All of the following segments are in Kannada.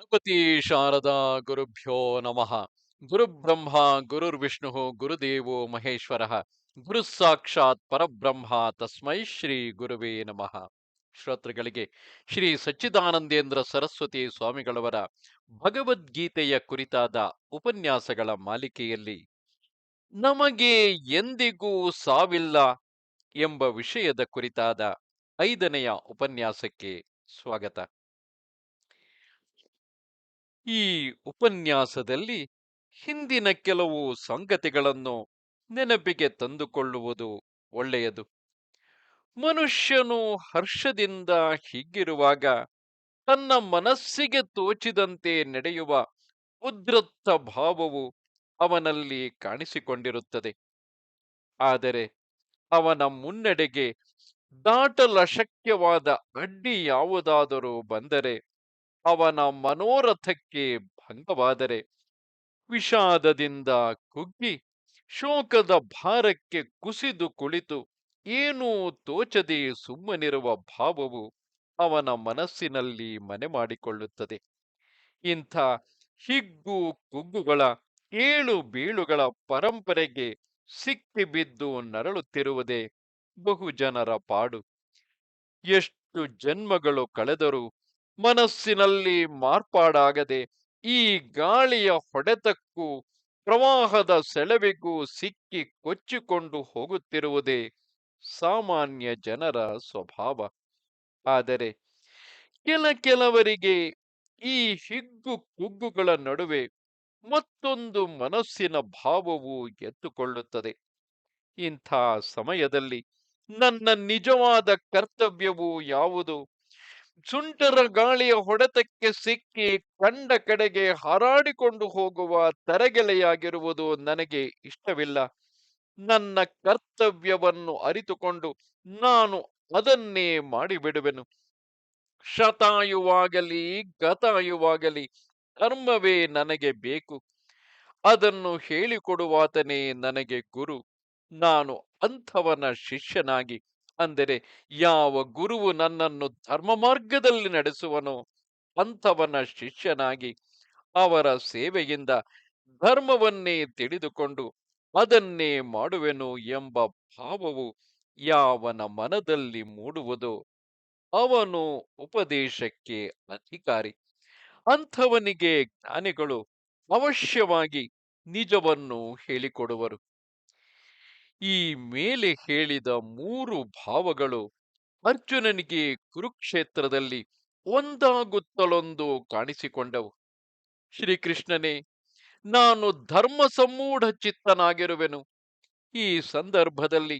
ಗಣಪತಿ ಶಾರದಾ ಗುರುಭ್ಯೋ ನಮಃ. ಗುರುಬ್ರಹ್ಮ ಗುರುರ್ವಿಷ್ಣು ಗುರುದೇವೋ ಮಹೇಶ್ವರ. ಗುರು ಸಾಕ್ಷಾತ್ ಪರಬ್ರಹ್ಮ, ತಸ್ಮೈ ಶ್ರೀ ಗುರುವೇ ನಮಃ. ಶ್ರೋತೃಗಳಿಗೆ, ಶ್ರೀ ಸಚ್ಚಿದಾನಂದೇಂದ್ರ ಸರಸ್ವತಿ ಸ್ವಾಮಿಗಳವರ ಭಗವದ್ಗೀತೆಯ ಕುರಿತಾದ ಉಪನ್ಯಾಸಗಳ ಮಾಲಿಕೆಯಲ್ಲಿ, ನಮಗೆ ಎಂದಿಗೂ ಸಾವಿಲ್ಲ ಎಂಬ ವಿಷಯದ ಕುರಿತಾದ ಐದನೆಯ ಉಪನ್ಯಾಸಕ್ಕೆ ಸ್ವಾಗತ. ಈ ಉಪನ್ಯಾಸದಲ್ಲಿ ಹಿಂದಿನ ಕೆಲವು ಸಂಗತಿಗಳನ್ನು ನೆನಪಿಗೆ ತಂದುಕೊಳ್ಳುವುದು ಒಳ್ಳೆಯದು. ಮನುಷ್ಯನು ಹರ್ಷದಿಂದ ಹಿಗ್ಗಿರುವಾಗ ತನ್ನ ಮನಸ್ಸಿಗೆ ತೋಚಿದಂತೆ ನಡೆಯುವ ಉದ್ರತ್ತ ಭಾವವು ಅವನಲ್ಲಿ ಕಾಣಿಸಿಕೊಂಡಿರುತ್ತದೆ. ಆದರೆ ಅವನ ಮುನ್ನಡೆಗೆ ದಾಟಲಶಕ್ಯವಾದ ಅಡ್ಡಿ ಯಾವುದಾದರೂ ಬಂದರೆ ಅವನ ಮನೋರಥಕ್ಕೆ ಭಂಗವಾದರೆ ವಿಷಾದದಿಂದ ಕುಗ್ಗಿ ಶೋಕದ ಭಾರಕ್ಕೆ ಕುಸಿದು ಕುಳಿತು ಏನೂ ತೋಚದೆ ಸುಮ್ಮನಿರುವ ಭಾವವು ಅವನ ಮನಸ್ಸಿನಲ್ಲಿ ಮನೆ ಮಾಡಿಕೊಳ್ಳುತ್ತದೆ. ಇಂಥ ಹಿಗ್ಗು ಕುಗ್ಗುಗಳ ಏಳು ಬೀಳುಗಳ ಪರಂಪರೆಗೆ ಸಿಕ್ಕಿಬಿದ್ದು ನರಳುತ್ತಿರುವುದೇ ಬಹುಜನರ ಪಾಡು. ಎಷ್ಟು ಜನ್ಮಗಳು ಕಳೆದರೂ ಮನಸ್ಸಿನಲ್ಲಿ ಮಾರ್ಪಾಡಾಗದೆ ಈ ಗಾಳಿಯ ಹೊಡೆತಕ್ಕೂ ಪ್ರವಾಹದ ಸೆಳವಿಗೂ ಸಿಕ್ಕಿ ಕೊಚ್ಚಿಕೊಂಡು ಹೋಗುತ್ತಿರುವುದೇ ಸಾಮಾನ್ಯ ಜನರ ಸ್ವಭಾವ. ಆದರೆ ಕೆಲ ಕೆಲವರಿಗೆ ಈ ಹಿಗ್ಗು ಕುಗ್ಗುಗಳ ನಡುವೆ ಮತ್ತೊಂದು ಮನಸ್ಸಿನ ಭಾವವು ಎದ್ದುಕೊಳ್ಳುತ್ತದೆ ಇಂಥ ಸಮಯದಲ್ಲಿ ನನ್ನ ನಿಜವಾದ ಕರ್ತವ್ಯವು ಯಾವುದು? ಸುಂಟರ ಗಾಳಿಯ ಹೊಡೆತಕ್ಕೆ ಸಿಕ್ಕಿ ಕಂಡ ಕಡೆಗೆ ಹಾರಾಡಿಕೊಂಡು ಹೋಗುವ ತರಗೆಲೆಯಾಗಿರುವುದು ನನಗೆ ಇಷ್ಟವಿಲ್ಲ. ನನ್ನ ಕರ್ತವ್ಯವನ್ನು ಅರಿತುಕೊಂಡು ನಾನು ಅದನ್ನೇ ಮಾಡಿಬಿಡುವೆನು. ಶತಾಯುವಾಗಲಿ, ಗತಾಯುವಾಗಲಿ ಧರ್ಮವೇ ನನಗೆ ಬೇಕು. ಅದನ್ನು ಹೇಳಿಕೊಡುವಾತನೇ ನನಗೆ ಗುರು. ನಾನು ಅಂಥವನ ಶಿಷ್ಯನಾಗಿ. ಅಂದರೆ, ಯಾವ ಗುರುವು ನನ್ನನ್ನು ಧರ್ಮ ಮಾರ್ಗದಲ್ಲಿ ನಡೆಸುವನು, ಅಂಥವನ ಶಿಷ್ಯನಾಗಿ ಅವರ ಸೇವೆಯಿಂದ ಧರ್ಮವನ್ನೇ ತಿಳಿದುಕೊಂಡು ಅದನ್ನೇ ಮಾಡುವೆನು ಎಂಬ ಭಾವವು ಯಾವನ ಮನದಲ್ಲಿ ಮೂಡುವುದು, ಅವನು ಉಪದೇಶಕ್ಕೆ ಅಧಿಕಾರಿ. ಅಂಥವನಿಗೆ ಜ್ಞಾನಿಗಳು ಅವಶ್ಯವಾಗಿ ನಿಜವನ್ನು ಹೇಳಿಕೊಡುವರು. ಈ ಮೇಲೆ ಹೇಳಿದ ಮೂರು ಭಾವಗಳು ಅರ್ಜುನನಿಗೆ ಕುರುಕ್ಷೇತ್ರದಲ್ಲಿ ಒಂದಾಗುತ್ತಲೊಂದು ಕಾಣಿಸಿಕೊಂಡವು. ಶ್ರೀಕೃಷ್ಣನೇ, ನಾನು ಧರ್ಮ ಸಮ್ಮೂಢ ಚಿತ್ತನಾಗಿರುವೆನು. ಈ ಸಂದರ್ಭದಲ್ಲಿ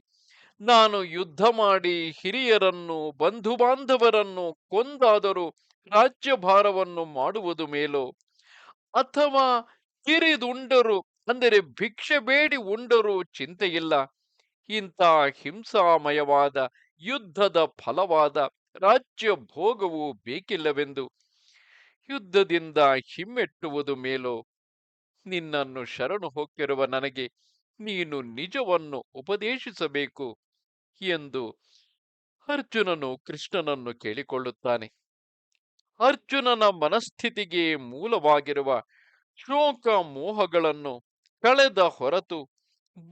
ನಾನು ಯುದ್ಧ ಮಾಡಿ ಹಿರಿಯರನ್ನು ಬಂಧು ಬಾಂಧವರನ್ನು ಕೊಂದಾದರೂ ರಾಜ್ಯಭಾರವನ್ನು ಮಾಡುವುದು ಮೇಲೋ ಅಥವಾ ಕಿರಿದುಂಡರು ಅಂದರೆ ಭಿಕ್ಷೆ ಬೇಡಿ ಉಂಡರೂ ಚಿಂತೆಯಿಲ್ಲ. ಇಂಥ ಹಿಂಸಾಮಯವಾದ ಯುದ್ಧದ ಫಲವಾದ ರಾಜ್ಯ ಭೋಗವು ಬೇಕಿಲ್ಲವೆಂದು. ಯುದ್ಧದಿಂದ ಹಿಮ್ಮೆಟ್ಟುವುದು ಮೇಲೋ? ನಿನ್ನನ್ನು ಶರಣು ಹೊಕ್ಕಿರುವ ನನಗೆ ನೀನು ನಿಜವನ್ನು ಉಪದೇಶಿಸಬೇಕು ಎಂದು ಅರ್ಜುನನು ಕೃಷ್ಣನನ್ನು ಕೇಳಿಕೊಳ್ಳುತ್ತಾನೆ. ಅರ್ಜುನನ ಮನಸ್ಥಿತಿಗೆ ಮೂಲವಾಗಿರುವ ಶೋಕ ಮೋಹಗಳನ್ನು ಕಳೆದ ಹೊರತು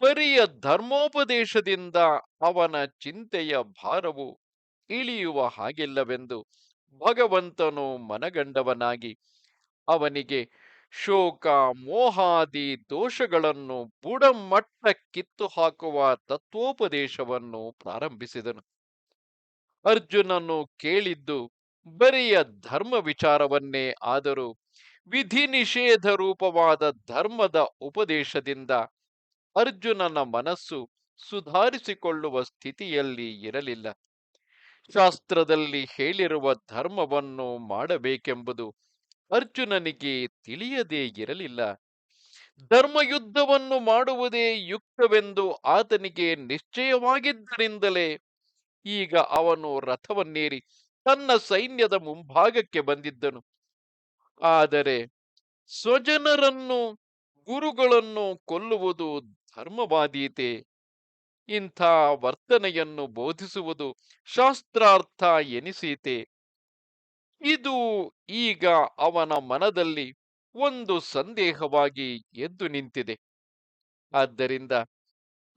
ಬರಿಯ ಧರ್ಮೋಪದೇಶದಿಂದ ಅವನ ಚಿಂತೆಯ ಭಾರವು ಇಳಿಯುವ ಹಾಗಿಲ್ಲವೆಂದು ಭಗವಂತನು ಮನಗಂಡವನಾಗಿ ಅವನಿಗೆ ಶೋಕ, ಮೋಹಾದಿ ದೋಷಗಳನ್ನು ಬುಡಮಟ್ಟ ಕಿತ್ತು ಹಾಕುವ ತತ್ವೋಪದೇಶವನ್ನು ಪ್ರಾರಂಭಿಸಿದನು. ಅರ್ಜುನನು ಕೇಳಿದ್ದು ಬರಿಯ ಧರ್ಮ ವಿಚಾರವನ್ನೇ ಆದರೂ ವಿಧಿ ನಿಷೇಧ ರೂಪವಾದ ಧರ್ಮದ ಉಪದೇಶದಿಂದ ಅರ್ಜುನನ ಮನಸ್ಸು ಸುಧಾರಿಸಿಕೊಳ್ಳುವ ಸ್ಥಿತಿಯಲ್ಲಿ ಇರಲಿಲ್ಲ. ಶಾಸ್ತ್ರದಲ್ಲಿ ಹೇಳಿರುವ ಧರ್ಮವನ್ನು ಮಾಡಬೇಕೆಂಬುದು ಅರ್ಜುನನಿಗೆ ತಿಳಿಯದೇ ಇರಲಿಲ್ಲ. ಧರ್ಮಯುದ್ಧವನ್ನು ಮಾಡುವುದೇ ಯುಕ್ತವೆಂದು ಆತನಿಗೆ ನಿಶ್ಚಯವಾಗಿದ್ದರಿಂದಲೇ ಈಗ ಅವನು ರಥವನ್ನೇರಿ ತನ್ನ ಸೈನ್ಯದ ಮುಂಭಾಗಕ್ಕೆ ಬಂದಿದ್ದನು. ಆದರೆ ಸ್ವಜನರನ್ನು, ಗುರುಗಳನ್ನು ಕೊಲ್ಲುವುದು ಧರ್ಮವಾದೀತೆ. ಇಂಥ ವರ್ತನೆಯನ್ನು ಬೋಧಿಸುವುದು ಶಾಸ್ತ್ರಾರ್ಥ ಎನಿಸೀತೆ. ಇದು ಈಗ ಅವನ ಮನದಲ್ಲಿ ಒಂದು ಸಂದೇಹವಾಗಿ ಎದ್ದು ನಿಂತಿದೆ. ಆದ್ದರಿಂದ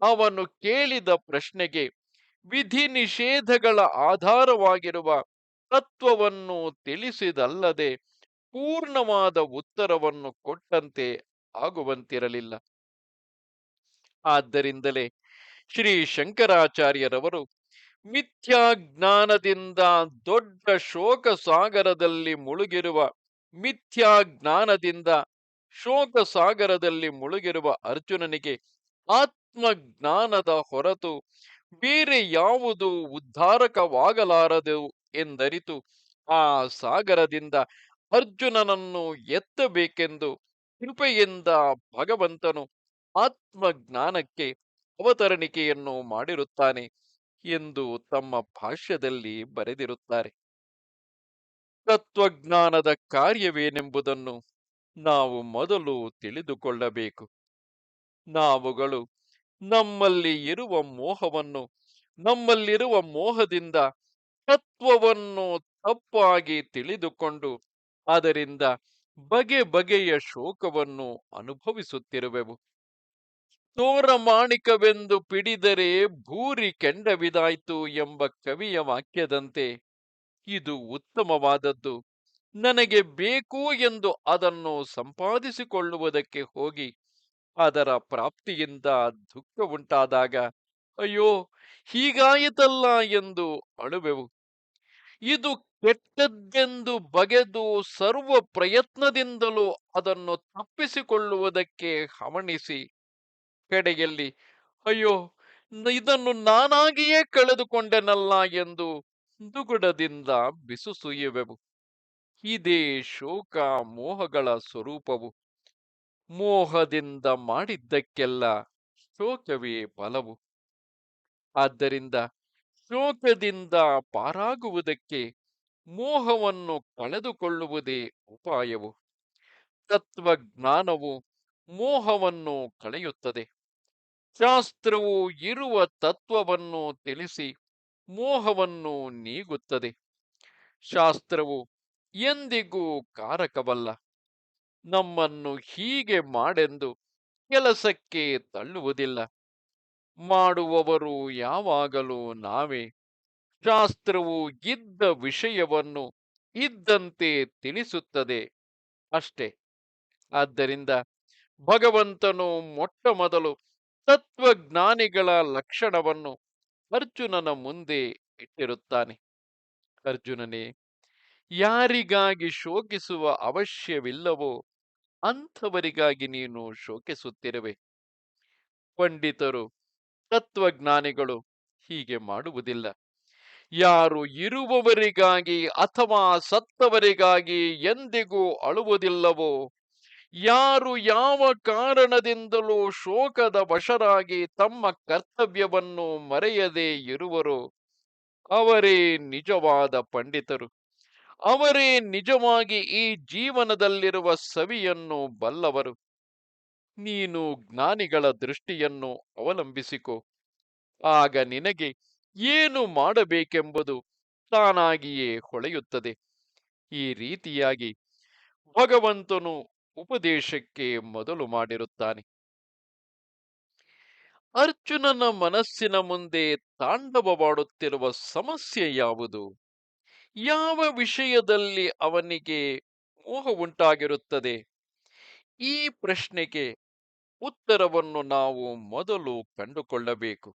ಅವನು ಕೇಳಿದ ಪ್ರಶ್ನೆಗೆ ವಿಧಿ ನಿಷೇಧಗಳ ಆಧಾರವಾಗಿರುವ ತತ್ವವನ್ನು ತಿಳಿಸಿದಲ್ಲದೆ ಪೂರ್ಣವಾದ ಉತ್ತರವನ್ನು ಕೊಟ್ಟಂತೆ ಆಗುವಂತಿರಲಿಲ್ಲ. ಆದ್ದರಿಂದಲೇ ಶ್ರೀ ಶಂಕರಾಚಾರ್ಯರವರು ಮಿಥ್ಯಾಜ್ಞಾನದಿಂದ ದೊಡ್ಡ ಶೋಕ ಸಾಗರದಲ್ಲಿ ಮುಳುಗಿರುವ, ಮಿಥ್ಯಾಜ್ಞಾನದಿಂದ ಶೋಕ ಸಾಗರದಲ್ಲಿ ಮುಳುಗಿರುವ ಅರ್ಜುನನಿಗೆ ಆತ್ಮಜ್ಞಾನದ ಹೊರತು ಬೇರೆ ಯಾವುದು ಉದ್ಧಾರಕವಾಗಲಾರದು ಎಂದರಿತು ಆ ಸಾಗರದಿಂದ ಅರ್ಜುನನನ್ನು ಎತ್ತಬೇಕೆಂದು ಕೃಪೆಯಿಂದ ಭಗವಂತನು ಆತ್ಮಜ್ಞಾನಕ್ಕೆ ಅವತರಣಿಕೆಯನ್ನು ಮಾಡಿರುತ್ತಾನೆ ಎಂದು ತಮ್ಮ ಭಾಷ್ಯದಲ್ಲಿ ಬರೆದಿರುತ್ತಾರೆ. ತತ್ವಜ್ಞಾನದ ಕಾರ್ಯವೇನೆಂಬುದನ್ನು ನಾವು ಮೊದಲು ತಿಳಿದುಕೊಳ್ಳಬೇಕು. ನಾವುಗಳು ನಮ್ಮಲ್ಲಿ ಇರುವ ಮೋಹವನ್ನು, ನಮ್ಮಲ್ಲಿರುವ ಮೋಹದಿಂದ ತತ್ವವನ್ನು ತಪ್ಪಾಗಿ ತಿಳಿದುಕೊಂಡು ಅದರಿಂದ ಬಗೆ ಬಗೆಯ ಶೋಕವನ್ನು ಅನುಭವಿಸುತ್ತಿರುವೆವು. ತೋರಮಾಣಿಕವೆಂದು ಪಿಡಿದರೆ ಭೂರಿ ಕೆಂಡವಿದಾಯ್ತು ಎಂಬ ಕವಿಯ ವಾಕ್ಯದಂತೆ, ಇದು ಉತ್ತಮವಾದದ್ದು. ನನಗೆ ಬೇಕು ಎಂದು ಅದನ್ನು ಸಂಪಾದಿಸಿಕೊಳ್ಳುವುದಕ್ಕೆ ಹೋಗಿ, ಅದರ ಪ್ರಾಪ್ತಿಯಿಂದ ದುಃಖ ಉಂಟಾದಾಗ ಅಯ್ಯೋ, ಹೀಗಾಯಿತಲ್ಲ ಎಂದು ಅಳುವೆವು. ಇದು ಕೆಟ್ಟದ್ದೆಂದು ಬಗೆದು ಸರ್ವ ಪ್ರಯತ್ನದಿಂದಲೂ ಅದನ್ನು ತಪ್ಪಿಸಿಕೊಳ್ಳುವುದಕ್ಕೆ ಹವಣಿಸಿ. ಕಡೆಯಲ್ಲಿ, ಅಯ್ಯೋ ಇದನ್ನು ನಾನಾಗಿಯೇ ಕಳೆದುಕೊಂಡೆನಲ್ಲ ಎಂದು ದುಗುಡದಿಂದ ಬಿಸುಸುಯ್ಯುವೆವು ಇದೇ ಶೋಕ ಮೋಹಗಳ ಸ್ವರೂಪವು. ಮೋಹದಿಂದ ಮಾಡಿದ್ದಕ್ಕೆಲ್ಲ ಶೋಕವೇ ಫಲವು ಆದ್ದರಿಂದ ಶೋಕದಿಂದ ಪಾರಾಗುವುದಕ್ಕೆ ಮೋಹವನ್ನು ಕಳೆದುಕೊಳ್ಳುವುದೇ ಉಪಾಯವು. ತತ್ವಜ್ಞಾನವು ಮೋಹವನ್ನು ಕಳೆಯುತ್ತದೆ. ಶಾಸ್ತ್ರವು ಇರುವ ತತ್ವವನ್ನು ತಿಳಿಸಿ ಮೋಹವನ್ನು ನೀಗುತ್ತದೆ. ಶಾಸ್ತ್ರವು ಎಂದಿಗೂ ಕಾರಕವಲ್ಲ. ನಮ್ಮನ್ನು ಹೀಗೆ ಮಾಡೆಂದು ಕೆಲಸಕ್ಕೆ ತಳ್ಳುವುದಿಲ್ಲ. ಮಾಡುವವರು ಯಾವಾಗಲೂ ನಾವೇ. ಶಾಸ್ತ್ರವು ಇದ್ದ ವಿಷಯವನ್ನು ಇದ್ದಂತೆ ತಿಳಿಸುತ್ತದೆ ಅಷ್ಟೇ. ಆದ್ದರಿಂದ ಭಗವಂತನು ಮೊಟ್ಟ ಮೊದಲು ತತ್ವಜ್ಞಾನಿಗಳ ಲಕ್ಷಣವನ್ನು ಅರ್ಜುನನ ಮುಂದೆ ಇಟ್ಟಿರುತ್ತಾನೆ. ಅರ್ಜುನನೇ, ಯಾರಿಗಾಗಿ ಶೋಕಿಸುವ ಅವಶ್ಯವಿಲ್ಲವೋ ಅಂಥವರಿಗಾಗಿ ನೀನು ಶೋಕಿಸುತ್ತಿರುವೆ. ಪಂಡಿತರು ತತ್ವಜ್ಞಾನಿಗಳು ಹೀಗೆ ಮಾಡುವುದಿಲ್ಲ. ಯಾರು ಇರುವವರಿಗಾಗಿ ಅಥವಾ ಸತ್ತವರಿಗಾಗಿ ಎಂದಿಗೂ ಅಳುವುದಿಲ್ಲವೋ, ಯಾರು ಯಾವ ಕಾರಣದಿಂದಲೂ ಶೋಕದ ವಶರಾಗಿ ತಮ್ಮ ಕರ್ತವ್ಯವನ್ನು ಮರೆಯದೇ ಇರುವರೋ, ಅವರೇ ನಿಜವಾದ ಪಂಡಿತರು. ಅವರೇ ನಿಜವಾಗಿ ಈ ಜೀವನದಲ್ಲಿರುವ ಸವಿಯನ್ನು ಬಲ್ಲವರು. ನೀನು ಜ್ಞಾನಿಗಳ ದೃಷ್ಟಿಯನ್ನು ಅವಲಂಬಿಸಿಕೊ. ಆಗ ನಿನಗೆ ಏನು ಮಾಡಬೇಕೆಂಬುದು ತಾನಾಗಿಯೇ ಹೊಳೆಯುತ್ತದೆ. ಈ ರೀತಿಯಾಗಿ ಭಗವಂತನು ಉಪದೇಶಕ್ಕೆ ಮೊದಲು ಮಾಡಿರುತ್ತಾನೆ. ಅರ್ಜುನನ ಮನಸ್ಸಿನ ಮುಂದೆ ತಾಂಡವವಾಡುತ್ತಿರುವ ಸಮಸ್ಯೆ ಯಾವುದು? ಯಾವ ವಿಷಯದಲ್ಲಿ ಅವನಿಗೆ ಮೋಹ ಉಂಟಾಗಿರುತ್ತದೆ? ಈ ಪ್ರಶ್ನೆಗೆ ಉತ್ತರವನ್ನು ನಾವು ಮೊದಲು ಕಂಡುಕೊಳ್ಳಬೇಕು.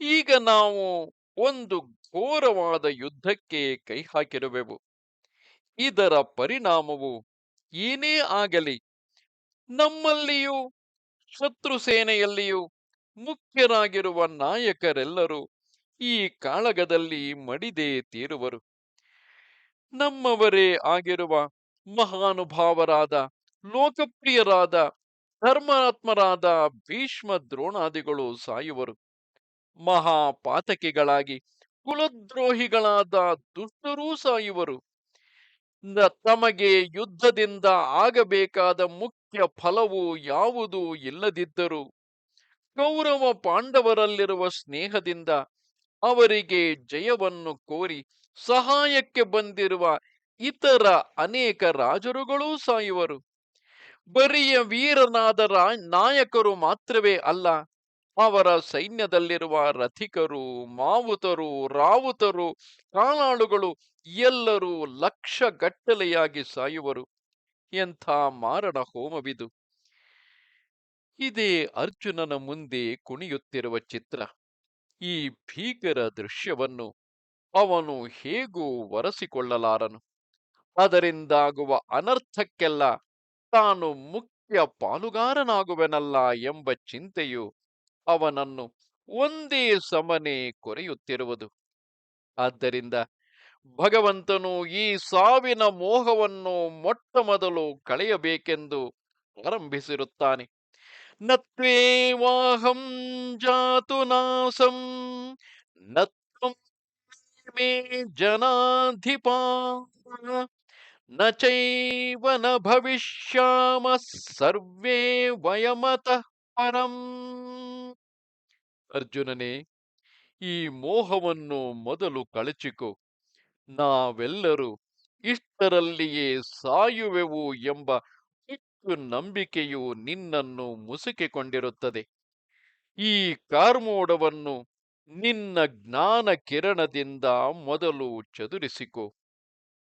ಈಗ ನಾವು ಒಂದು ಘೋರವಾದ ಯುದ್ಧಕ್ಕೆ ಕೈ ಹಾಕಿರುವೆವು. ಇದರ ಪರಿಣಾಮವು ಏನೇ ಆಗಲಿ, ನಮ್ಮಲ್ಲಿಯೂ, ಶತ್ರು ಸೇನೆಯಲ್ಲಿಯೂ ಮುಖ್ಯರಾಗಿರುವ ನಾಯಕರೆಲ್ಲರೂ ಈ ಕಾಳಗದಲ್ಲಿ ಮಡಿದೇ ತೀರುವರು. ನಮ್ಮವರೇ ಆಗಿರುವ ಮಹಾನುಭಾವರಾದ, ಲೋಕಪ್ರಿಯರಾದ ಧರ್ಮಾತ್ಮರಾದ ಭೀಷ್ಮ ದ್ರೋಣಾದಿಗಳು ಸಾಯುವರು. ಮಹಾಪಾತಕಿಗಳಾಗಿ ಕುಲದ್ರೋಹಿಗಳಾದ ದುಷ್ಟರೂ ಸಾಯುವರು. ತಮಗೆ ಯುದ್ಧದಿಂದ ಆಗಬೇಕಾದ ಮುಖ್ಯ ಫಲವು ಯಾವುದೂ ಇಲ್ಲದಿದ್ದರು, ಕೌರವ ಪಾಂಡವರಲ್ಲಿರುವ ಸ್ನೇಹದಿಂದ ಅವರಿಗೆ ಜಯವನ್ನು ಕೋರಿ ಸಹಾಯಕ್ಕೆ ಬಂದಿರುವ ಇತರ ಅನೇಕ ರಾಜರುಗಳೂ ಸಾಯುವರು. ಬರಿಯ ವೀರನಾದ ನಾಯಕರು ಮಾತ್ರವೇ ಅಲ್ಲ, ಅವರ ಸೈನ್ಯದಲ್ಲಿರುವ ರಥಿಕರು, ಮಾವುತರು, ರಾವುತರು ಕಾಲಾಳುಗಳು ಎಲ್ಲರೂ ಲಕ್ಷ ಗಟ್ಟಲೆಯಾಗಿ ಸಾಯುವರು. ಎಂಥ ಮಾರಣ ಹೋಮವಿದು. ಇದೇ ಅರ್ಜುನನ ಮುಂದೆ ಕುಣಿಯುತ್ತಿರುವ ಚಿತ್ರ. ಈ ಭೀಕರ ದೃಶ್ಯವನ್ನು ಅವನು ಹೇಗೂ ಒರೆಸಿಕೊಳ್ಳಲಾರನು. ಅದರಿಂದಾಗುವ ಅನರ್ಥಕ್ಕೆಲ್ಲ ತಾನು ಮುಖ್ಯ ಪಾಲುಗಾರನಾಗುವೆನಲ್ಲ ಎಂಬ ಚಿಂತೆಯು ಅವನನ್ನು ಒಂದೇ ಸಮನೆ ಕೊರೆಯುತ್ತಿರುವುದು. ಆದ್ದರಿಂದ ಭಗವಂತನು ಈ ಸಾವಿನ ಮೋಹವನ್ನು ಮೊಟ್ಟ ಮೊದಲು ಕಳೆಯಬೇಕೆಂದು ಆರಂಭಿಸಿರುತ್ತಾನೆ. ನತ್ವೇವಾಹಂ ಜಾತು ನಾಸಂ, ನತ್ವಂ ಮೇ ಜನಾಧಿಪ ನ ಚೈವ ನ ಭವಿಷ್ಯಾಮ ಸರ್ವೇ ವಯಮತಃ ಪರಂ ಅರ್ಜುನನೇ ಈ ಮೋಹವನ್ನು ಮೊದಲು ಕಳಚಿಕೊ. ನಾವೆಲ್ಲರೂ ಇಷ್ಟರಲ್ಲಿಯೇ ಸಾಯುವೆವು ಎಂಬ ಹೆಚ್ಚು ನಂಬಿಕೆಯು ನಿನ್ನನ್ನು ಮುಸುಕಿಕೊಂಡಿರುತ್ತದೆ. ಈ ಕಾರ್ಮೋಡವನ್ನು ನಿನ್ನ ಜ್ಞಾನ ಕಿರಣದಿಂದ ಮೊದಲು ಚದುರಿಸಿಕೊ.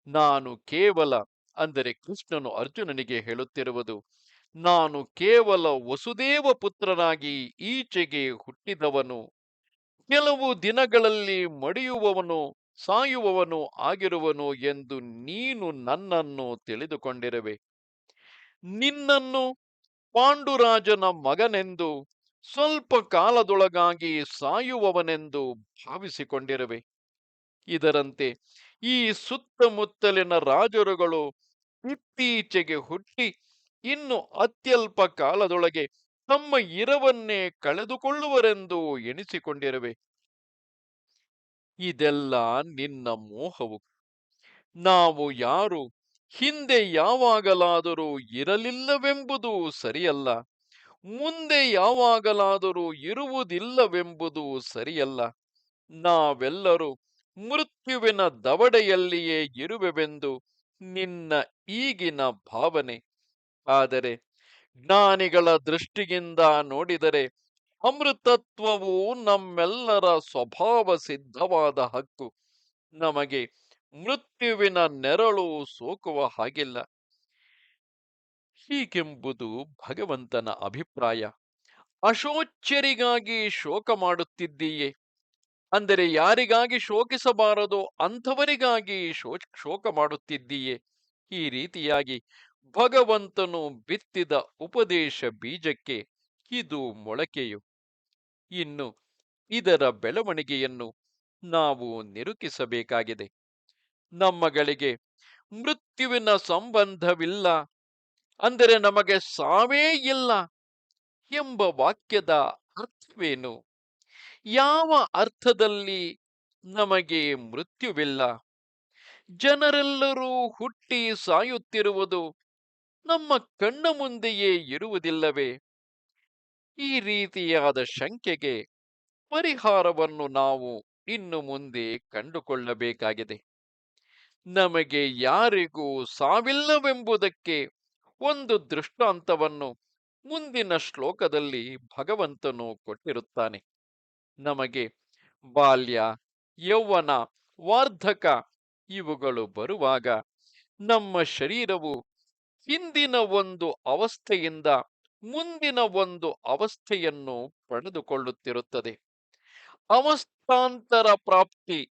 ನಾನು ಕೇವಲ, ಅಂದರೆ ಕೃಷ್ಣನು ಅರ್ಜುನನಿಗೆ ಹೇಳುತ್ತಿರುವುದು, ನಾನು ಕೇವಲ ವಸುದೇವ ಪುತ್ರನಾಗಿ ಈಚೆಗೆ ಹುಟ್ಟಿದವನು, ಕೆಲವು ದಿನಗಳಲ್ಲಿ ಮಡಿಯುವವನು, ಸಾಯುವವನು ಆಗಿರುವನು ಎಂದು ನೀನು ನನ್ನನ್ನು ತಿಳಿದುಕೊಂಡಿರುವೆ. ನಿನ್ನನ್ನು ಪಾಂಡುರಾಜನ ಮಗನೆಂದು, ಸ್ವಲ್ಪ ಕಾಲದೊಳಗಾಗಿ ಸಾಯುವವನೆಂದು ಭಾವಿಸಿಕೊಂಡಿರುವೆ. ಇದರಂತೆ ಈ ಸುತ್ತಮುತ್ತಲಿನ ರಾಜರುಗಳು ಇತ್ತೀಚೆಗೆ ಹುಟ್ಟಿ ಇನ್ನು ಅತ್ಯಲ್ಪ ಕಾಲದೊಳಗೆ ತಮ್ಮ ಇರವನ್ನೇ ಕಳೆದುಕೊಳ್ಳುವರೆಂದು ಎಣಿಸಿಕೊಂಡಿರುವೆ. ಇದೆಲ್ಲ ನಿನ್ನ ಮೋಹವು. ನಾವು ಯಾರು? ಹಿಂದೆ ಯಾವಾಗಲಾದರೂ ಇರಲಿಲ್ಲವೆಂಬುದು ಸರಿಯಲ್ಲ. ಮುಂದೆ ಯಾವಾಗಲಾದರೂ ಇರುವುದಿಲ್ಲವೆಂಬುದು ಸರಿಯಲ್ಲ. ನಾವೆಲ್ಲರೂ ಮೃತ್ಯುವಿನ ದವಡೆಯಲ್ಲಿಯೇ ಇರುವೆವೆಂದು ನಿನ್ನ ಈಗಿನ ಭಾವನೆ. ಆದರೆ ಜ್ಞಾನಿಗಳ ದೃಷ್ಟಿಯಿಂದ ನೋಡಿದರೆ ಅಮೃತತ್ವವು ನಮ್ಮೆಲ್ಲರ ಸ್ವಭಾವ ಸಿದ್ಧವಾದ ಹಕ್ಕು. ನಮಗೆ ಮೃತ್ಯುವಿನ ನೆರಳು ಸೋಕುವ ಹಾಗಿಲ್ಲ. ಹೀಗೆಂಬುದು ಭಗವಂತನ ಅಭಿಪ್ರಾಯ. ಅಶೋಚ್ಯರಿಗಾಗಿ ಶೋಕ ಮಾಡುತ್ತಿದ್ದೀಯೇ. ಅಂದರೆ ಯಾರಿಗಾಗಿ ಶೋಕಿಸಬಾರದೋ ಅಂಥವರಿಗಾಗಿ ಶೋ ಶೋಕ ಮಾಡುತ್ತಿದ್ದೀಯೇ? ಈ ರೀತಿಯಾಗಿ ಭಗವಂತನು ಬಿತ್ತಿದ ಉಪದೇಶ ಬೀಜಕ್ಕೆ ಇದು ಮೊಳಕೆಯು. ಇನ್ನು ಇದರ ಬೆಳವಣಿಗೆಯನ್ನು ನಾವು ನಿರುಕಿಸಬೇಕಾಗಿದೆ ನಮ್ಮಗಳಿಗೆ ಮೃತ್ಯುವಿನ ಸಂಬಂಧವಿಲ್ಲ, ಅಂದರೆ ನಮಗೆ ಸಾವೇ ಇಲ್ಲ ಎಂಬ ವಾಕ್ಯದ ಅರ್ಥವೇನು? ಯಾವ ಅರ್ಥದಲ್ಲಿ ನಮಗೆ ಮೃತ್ಯುವಿಲ್ಲ? ಜನರೆಲ್ಲರೂ ಹುಟ್ಟಿ ಸಾಯುತ್ತಿರುವುದು ನಮ್ಮ ಕಣ್ಣ ಮುಂದೆಯೇ ಇರುವುದಿಲ್ಲವೇ? ಈ ರೀತಿಯಾದ ಶಂಕೆಗೆ ಪರಿಹಾರವನ್ನು ನಾವು ಇನ್ನು ಮುಂದೆ ಕಂಡುಕೊಳ್ಳಬೇಕಾಗಿದೆ. ನಮಗೆ ಯಾರಿಗೂ ಸಾವಿಲ್ಲವೆಂಬುದಕ್ಕೆ ಒಂದು ದೃಷ್ಟಾಂತವನ್ನು ಮುಂದಿನ ಶ್ಲೋಕದಲ್ಲಿ ಭಗವಂತನು ಕೊಟ್ಟಿರುತ್ತಾನೆ. ನಮಗೆ ಬಾಲ್ಯ, ಯೌವನ, ವಾರ್ಧಕ ಇವುಗಳು ಬರುವಾಗ ನಮ್ಮ ಶರೀರವು ಹಿಂದಿನ ಒಂದು ಅವಸ್ಥೆಯಿಂದ ಮುಂದಿನ ಒಂದು ಅವಸ್ಥೆಯನ್ನು ಪಡೆದುಕೊಳ್ಳುತ್ತಿರುತ್ತದೆ. ಅವಸ್ಥಾಂತರ ಪ್ರಾಪ್ತಿ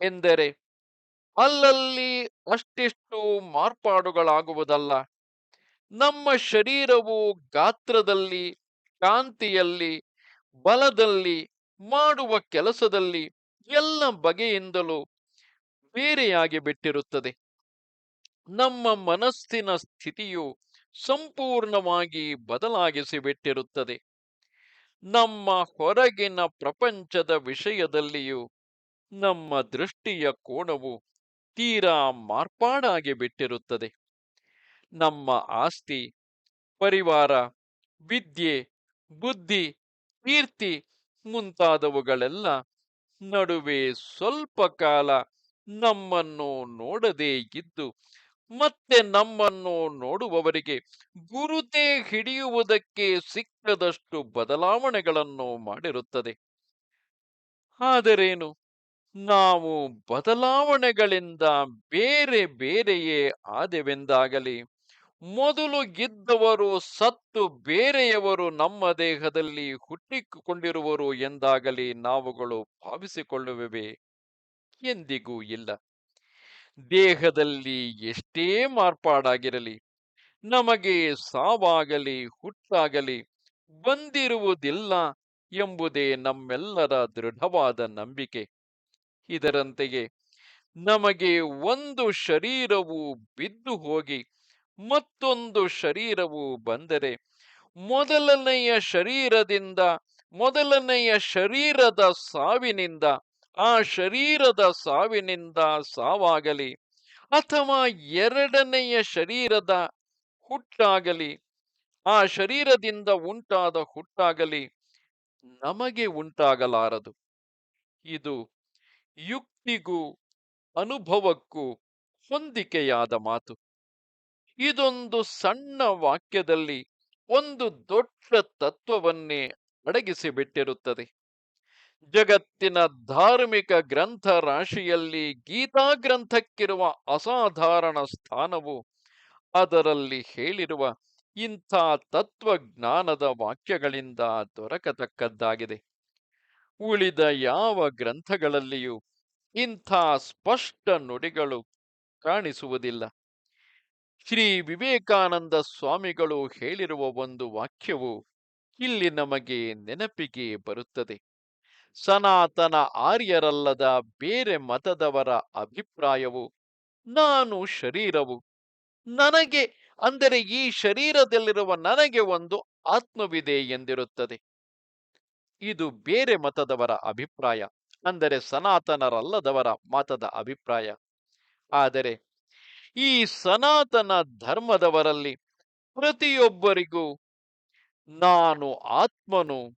ಎಂದರೆ ಅಲ್ಲಲ್ಲಿ ಅಷ್ಟಿಷ್ಟು ಮಾರ್ಪಾಡುಗಳಾಗುವುದಲ್ಲ. ನಮ್ಮ ಶರೀರವು ಗಾತ್ರದಲ್ಲಿ, ಕಾಂತಿಯಲ್ಲಿ, ಬಲದಲ್ಲಿ ಮಾಡುವ ಕೆಲಸದಲ್ಲಿ ಎಲ್ಲ ಬಗೆಯಿಂದಲೂ ಬೇರೆಯಾಗಿ ಬಿಟ್ಟಿರುತ್ತದೆ. ನಮ್ಮ ಮನಸ್ಸಿನ ಸ್ಥಿತಿಯು ಸಂಪೂರ್ಣವಾಗಿ ಬದಲಾಗಿಸಿ ಬಿಟ್ಟಿರುತ್ತದೆ. ನಮ್ಮ ಹೊರಗಿನ ಪ್ರಪಂಚದ ವಿಷಯದಲ್ಲಿಯೂ ನಮ್ಮ ದೃಷ್ಟಿಯ ಕೋಣವು ತೀರಾ ಮಾರ್ಪಾಡಾಗಿ ಬಿಟ್ಟಿರುತ್ತದೆ. ನಮ್ಮ ಆಸ್ತಿ, ಪರಿವಾರ, ವಿದ್ಯೆ, ಬುದ್ಧಿ, ಕೀರ್ತಿ ಮುಂತಾದವುಗಳೆಲ್ಲ ನಡುವೆ ಸ್ವಲ್ಪ ಕಾಲ ನಮ್ಮನ್ನು ನೋಡದೇ ಇದ್ದು, ಮತ್ತೆ ನಮ್ಮನ್ನು ನೋಡುವವರಿಗೆ ಗುರುತೇ ಹಿಡಿಯುವುದಕ್ಕೆ ಸಿಕ್ಕದಷ್ಟು ಬದಲಾವಣೆಗಳನ್ನು ಮಾಡಿರುತ್ತದೆ. ಆದರೇನು? ನಾವು ಬದಲಾವಣೆಗಳಿಂದ ಬೇರೆ ಬೇರೆಯೇ ಆದೆವೆಂದಾಗಲಿ ಮೊದಲು ಗೆದ್ದವರು ಸತ್ತು ಬೇರೆಯವರು ನಮ್ಮ ದೇಹದಲ್ಲಿ ಹುಟ್ಟಿಕೊಂಡಿರುವರು ಎಂದಾಗಲಿ ನಾವುಗಳು ಭಾವಿಸಿಕೊಳ್ಳುವೆ ಎಂದಿಗೂ ಇಲ್ಲ. ದೇಹದಲ್ಲಿ ಎಷ್ಟೇ ಮಾರ್ಪಾಡಾಗಿರಲಿ, ನಮಗೆ ಸಾವಾಗಲಿ, ಹುಟ್ಟಾಗಲಿ, ಬಂದಿರುವುದಿಲ್ಲ ಎಂಬುದೇ ನಮ್ಮೆಲ್ಲರ ದೃಢವಾದ ನಂಬಿಕೆ. ಇದರಂತೆಯೇ ನಮಗೆ ಒಂದು ಶರೀರವು ಬಿದ್ದು ಹೋಗಿ ಮತ್ತೊಂದು ಶರೀರವು ಬಂದರೆ ಮೊದಲನೆಯ ಶರೀರದಿಂದ, ಮೊದಲನೆಯ ಶರೀರದ ಸಾವಿನಿಂದ, ಆ ಶರೀರದ ಸಾವಿನಿಂದ ಸಾವಾಗಲಿ ಅಥವಾ ಎರಡನೆಯ ಶರೀರದ ಹುಟ್ಟಾಗಲಿ, ಆ ಶರೀರದಿಂದ ಉಂಟಾದ ಹುಟ್ಟಾಗಲಿ ನಮಗೆ ಉಂಟಾಗಲಾರದು. ಇದು ಯುಕ್ತಿಗೂ, ಅನುಭವಕ್ಕೂ ಹೊಂದಿಕೆಯಾದ ಮಾತು. ಇದೊಂದು ಸಣ್ಣ ವಾಕ್ಯದಲ್ಲಿ ಒಂದು ದೊಡ್ಡ ತತ್ವವನ್ನೇ ಅಡಗಿಸಿಬಿಟ್ಟಿರುತ್ತದೆ. ಜಗತ್ತಿನ ಧಾರ್ಮಿಕ ಗ್ರಂಥ ರಾಶಿಯಲ್ಲಿ ಗೀತಾ ಗ್ರಂಥಕ್ಕಿರುವ ಅಸಾಧಾರಣ ಸ್ಥಾನವು ಅದರಲ್ಲಿ ಹೇಳಿರುವ ಇಂಥ ತತ್ವಜ್ಞಾನದ ವಾಕ್ಯಗಳಿಂದ ದೊರಕತಕ್ಕದ್ದಾಗಿದೆ. ಉಳಿದ ಯಾವ ಗ್ರಂಥಗಳಲ್ಲಿಯೂ ಇಂಥ ಸ್ಪಷ್ಟ ನುಡಿಗಳು ಕಾಣಿಸುವುದಿಲ್ಲ. ಶ್ರೀ ವಿವೇಕಾನಂದ ಸ್ವಾಮಿಗಳು ಹೇಳಿರುವ ಒಂದು ವಾಕ್ಯವು ಇಲ್ಲಿ ನಮಗೆ ನೆನಪಿಗೆ ಬರುತ್ತದೆ. ಸನಾತನ ಆರ್ಯರಲ್ಲದ ಬೇರೆ ಮತದವರ ಅಭಿಪ್ರಾಯವು ನಾನು ಶರೀರವು. ನನಗೆ, ಅಂದರೆ ಈ ಶರೀರದಲ್ಲಿರುವ ನನಗೆ ಒಂದು ಆತ್ಮವಿದೆ ಎಂದಿರುತ್ತದೆ. ಇದು ಬೇರೆ ಮತದವರ ಅಭಿಪ್ರಾಯ, ಅಂದರೆ ಸನಾತನರಲ್ಲದವರ ಮತದ ಅಭಿಪ್ರಾಯ. ಆದರೆ ಈ ಸನಾತನ ಧರ್ಮದವರಲ್ಲಿ ಪ್ರತಿಯೊಬ್ಬರಿಗೂ ನಾನು ಆತ್ಮನು.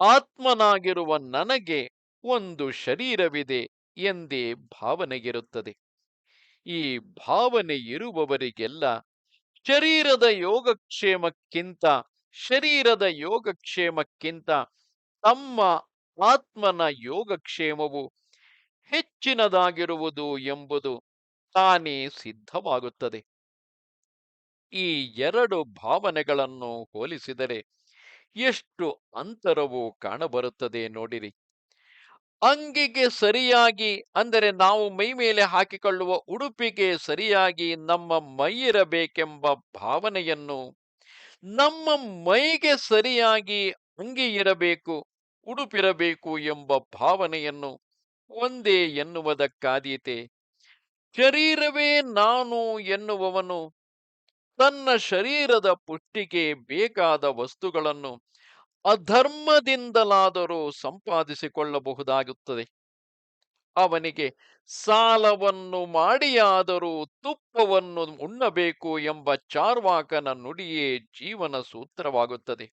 ಆತ್ಮನಾಗಿರುವ ನನಗೆ ಒಂದು ಶರೀರವಿದೆ ಎಂದೇ ಭಾವನೆಗಿರುತ್ತದೆ. ಈ ಭಾವನೆ ಇರುವವರಿಗೆಲ್ಲ ಶರೀರದ ಯೋಗಕ್ಷೇಮಕ್ಕಿಂತ ಶರೀರದ ಯೋಗಕ್ಷೇಮಕ್ಕಿಂತ ತಮ್ಮ ಆತ್ಮನ ಯೋಗಕ್ಷೇಮವು ಹೆಚ್ಚಿನದಾಗಿರುವುದು ಎಂಬುದು ತಾನೇ ಸಿದ್ಧವಾಗುತ್ತದೆ. ಈ ಎರಡು ಭಾವನೆಗಳನ್ನು ಹೋಲಿಸಿದರೆ ಎಷ್ಟು ಅಂತರವು ಕಾಣಬರುತ್ತದೆ ನೋಡಿರಿ. ಅಂಗಿಗೆ ಸರಿಯಾಗಿ ಅಂದರೆ ನಾವು ಮೈ ಮೇಲೆ ಹಾಕಿಕೊಳ್ಳುವ ಉಡುಪಿಗೆ ಸರಿಯಾಗಿ ನಮ್ಮ ಮೈ ಇರಬೇಕೆಂಬ ಭಾವನೆಯನ್ನು ನಮ್ಮ ಮೈಗೆ ಸರಿಯಾಗಿ ಅಂಗಿ ಇರಬೇಕು, ಉಡುಪಿರಬೇಕು ಎಂಬ ಭಾವನೆಯನ್ನು ಒಂದೇ ಎನ್ನುವುದಕ್ಕಾದೀತೆ. ಶರೀರವೇ ನಾನು ಎನ್ನುವವನು ತನ್ನ ಶರೀರದ ಪುಷ್ಟಿಗೆ ಬೇಕಾದ ವಸ್ತುಗಳನ್ನು ಅಧರ್ಮದಿಂದಲಾದರೂ ಸಂಪಾದಿಸಿಕೊಳ್ಳಬಹುದಾಗುತ್ತದೆ. ಅವನಿಗೆ ಸಾಲವನ್ನು ಮಾಡಿಯಾದರೂ ತುಪ್ಪವನ್ನು ಉಣ್ಣಬೇಕು ಎಂಬ ಚಾರ್ವಾಕನ ನುಡಿಯೇ ಜೀವನ ಸೂತ್ರವಾಗುತ್ತದೆ.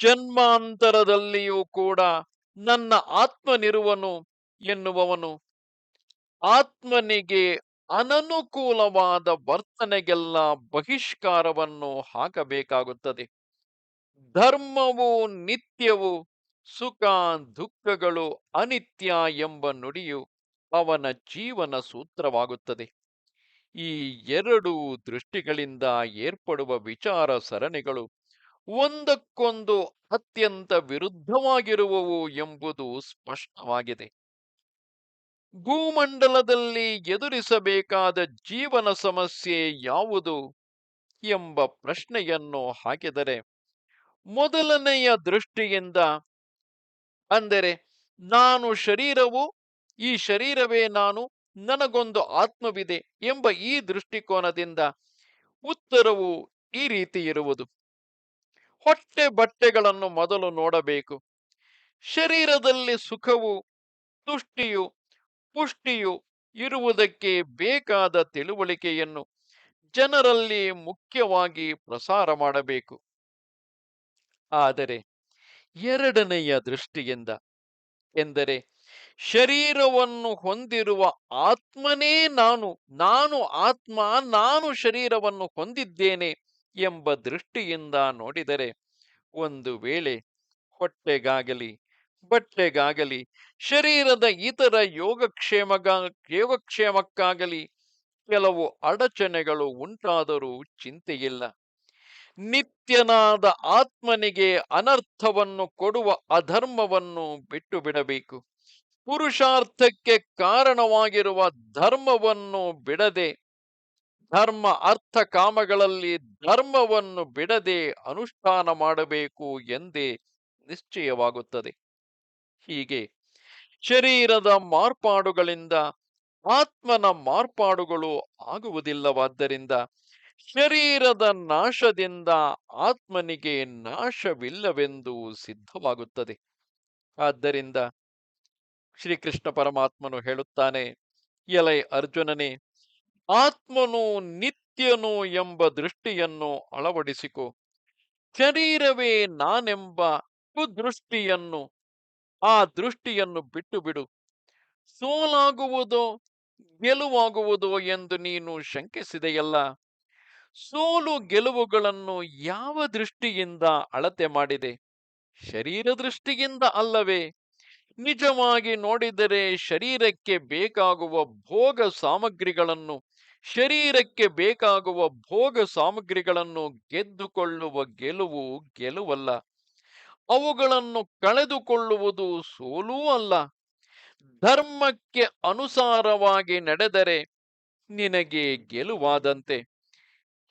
ಜನ್ಮಾಂತರದಲ್ಲಿಯೂ ಕೂಡ ನನ್ನ ಆತ್ಮನಿರುವನು ಎನ್ನುವವನು ಆತ್ಮನಿಗೆ ಅನನುಕೂಲವಾದ ವರ್ತನೆಗೆಲ್ಲ ಬಹಿಷ್ಕಾರವನ್ನು ಹಾಕಬೇಕಾಗುತ್ತದೆ. ಧರ್ಮವು ನಿತ್ಯವು ಸುಖ, ದುಃಖಗಳು ಅನಿತ್ಯ ಎಂಬ ನುಡಿಯು ಅವನ ಜೀವನ ಸೂತ್ರವಾಗುತ್ತದೆ. ಈ ಎರಡು ದೃಷ್ಟಿಗಳಿಂದ ಏರ್ಪಡುವ ವಿಚಾರ ಸರಣಿಗಳು ಒಂದಕ್ಕೊಂದು ಅತ್ಯಂತ ವಿರುದ್ಧವಾಗಿರುವವು ಎಂಬುದು ಸ್ಪಷ್ಟವಾಗಿದೆ. ಭೂಮಂಡಲದಲ್ಲಿ ಎದುರಿಸಬೇಕಾದ ಜೀವನ ಸಮಸ್ಯೆ ಯಾವುದು ಎಂಬ ಪ್ರಶ್ನೆಯನ್ನು ಹಾಕಿದರೆ, ಮೊದಲನೆಯ ದೃಷ್ಟಿಯಿಂದ ಅಂದರೆ ನಾನು ಶರೀರವು, ಈ ಶರೀರವೇ ನಾನು, ನನಗೊಂದು ಆತ್ಮವಿದೆ ಎಂಬ ಈ ದೃಷ್ಟಿಕೋನದಿಂದ ಉತ್ತರವು ಈ ರೀತಿ ಇರುವುದು. ಹೊಟ್ಟೆ ಬಟ್ಟೆಗಳನ್ನು ಮೊದಲು ನೋಡಬೇಕು. ಶರೀರದಲ್ಲಿ ಸುಖವು, ತುಷ್ಟಿಯು ಪುಷ್ಟಿಯು ಇರುವುದಕ್ಕೆ ಬೇಕಾದ ತಿಳುವಳಿಕೆಯನ್ನು ಜನರಲ್ಲಿ ಮುಖ್ಯವಾಗಿ ಪ್ರಸಾರ ಮಾಡಬೇಕು. ಆದರೆ ಎರಡನೆಯ ದೃಷ್ಟಿಯಿಂದ ಎಂದರೆ ಶರೀರವನ್ನು ಹೊಂದಿರುವ ಆತ್ಮನೇ ನಾನು ನಾನು ಆತ್ಮ, ನಾನು ಶರೀರವನ್ನು ಹೊಂದಿದ್ದೇನೆ ಎಂಬ ದೃಷ್ಟಿಯಿಂದ ನೋಡಿದರೆ ಒಂದು ವೇಳೆ ಹೊಟ್ಟೆಗಾಗಲಿ ಬಟ್ಟೆಗಾಗಲಿ ಶರೀರದ ಇತರ ಯೋಗಕ್ಷೇಮಗ, ಯೋಗಕ್ಷೇಮಕ್ಕಾಗಲಿ ಕೆಲವು ಅಡಚಣೆಗಳು ಉಂಟಾದರೂ ಚಿಂತೆಯಿಲ್ಲ. ನಿತ್ಯನಾದ ಆತ್ಮನಿಗೆ ಅನರ್ಥವನ್ನು ಕೊಡುವ ಅಧರ್ಮವನ್ನು ಬಿಟ್ಟು ಬಿಡಬೇಕು ಪುರುಷಾರ್ಥಕ್ಕೆ ಕಾರಣವಾಗಿರುವ ಧರ್ಮವನ್ನು ಬಿಡದೆ, ಧರ್ಮ ಅರ್ಥ ಕಾಮಗಳಲ್ಲಿ ಧರ್ಮವನ್ನು ಬಿಡದೆ ಅನುಷ್ಠಾನ ಮಾಡಬೇಕು ಎಂದೇ ನಿಶ್ಚಯವಾಗುತ್ತದೆ. ಹೀಗೆ ಶರೀರದ ಮಾರ್ಪಾಡುಗಳಿಂದ ಆತ್ಮನ ಮಾರ್ಪಾಡುಗಳು ಆಗುವುದಿಲ್ಲವಾದ್ದರಿಂದ ಶರೀರದ ನಾಶದಿಂದ ಆತ್ಮನಿಗೆ ನಾಶವಿಲ್ಲವೆಂದು ಸಿದ್ಧವಾಗುತ್ತದೆ. ಆದ್ದರಿಂದ ಶ್ರೀಕೃಷ್ಣ ಪರಮಾತ್ಮನು ಹೇಳುತ್ತಾನೆ, ಎಲೈ ಅರ್ಜುನನೇ, ಆತ್ಮನು ನಿತ್ಯನು ಎಂಬ ದೃಷ್ಟಿಯನ್ನು ಅಳವಡಿಸಿಕೊ. ಶರೀರವೇ ನಾನೆಂಬ ಕುದೃಷ್ಟಿಯನ್ನು ಆ ದೃಷ್ಟಿಯನ್ನು ಬಿಟ್ಟು ಬಿಡು. ಸೋಲಾಗುವುದೋ, ಗೆಲುವಾಗುವುದೋ ಎಂದು ನೀನು ಶಂಕಿಸಿದೆಯಲ್ಲ. ಸೋಲು ಗೆಲುವುಗಳನ್ನು ಯಾವ ದೃಷ್ಟಿಯಿಂದ ಅಳತೆ ಮಾಡಿದೆ? ಶರೀರ ದೃಷ್ಟಿಯಿಂದ ಅಲ್ಲವೇ? ನಿಜವಾಗಿ ನೋಡಿದರೆ ಶರೀರಕ್ಕೆ ಬೇಕಾಗುವ ಭೋಗ ಸಾಮಗ್ರಿಗಳನ್ನು, ಶರೀರಕ್ಕೆ ಬೇಕಾಗುವ ಭೋಗ ಸಾಮಗ್ರಿಗಳನ್ನು ಗೆದ್ದುಕೊಳ್ಳುವ ಗೆಲುವು ಗೆಲುವಲ್ಲ. ಅವುಗಳನ್ನು ಕಳೆದುಕೊಳ್ಳುವುದು ಸೋಲೂ ಅಲ್ಲ. ಧರ್ಮಕ್ಕೆ ಅನುಸಾರವಾಗಿ ನಡೆದರೆ ನಿನಗೆ ಗೆಲುವಾದಂತೆ